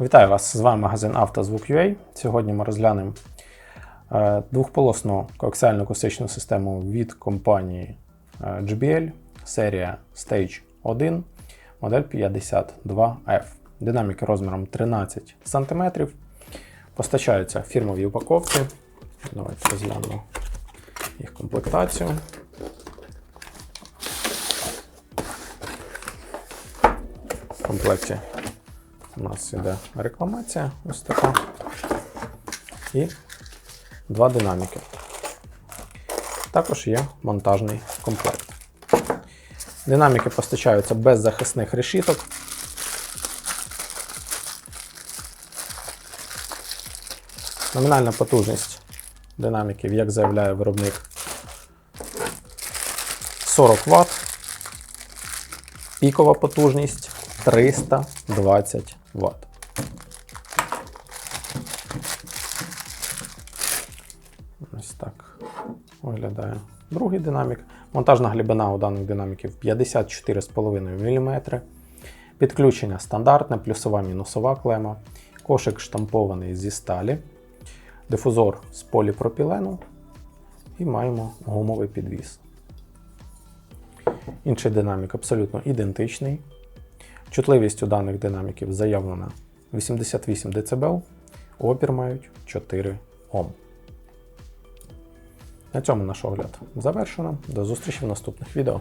Вітаю вас! З вами магазин «Автозвук.UA». Сьогодні ми розглянемо е, двохполосну коаксіальну акустичну систему від компанії е, JBL, серія Stage 1, модель 52F. Динаміки розміром 13 см. Постачаються в фірмовій упаковці. Давайте розглянемо їх комплектацію. В комплекті у нас іде рекламація, ось така. І два динаміки. Також є монтажний комплект. Динаміки постачаються без захисних решіток. Номінальна потужність динаміків, як заявляє виробник, 40 Вт. Пікова потужність 320 Вт. Ось так виглядає другий динамік. Монтажна глибина у даних динаміків 54,5 мм. Підключення стандартне, плюсова мінусова клема. Кошик штампований зі сталі. Дифузор з поліпропілену. І маємо гумовий підвіс. Інший динамік абсолютно ідентичний. Чутливість у даних динаміків заявлена 88 дБ, опір мають 4 Ом. На цьому наш огляд завершено. До зустрічі в наступних відео.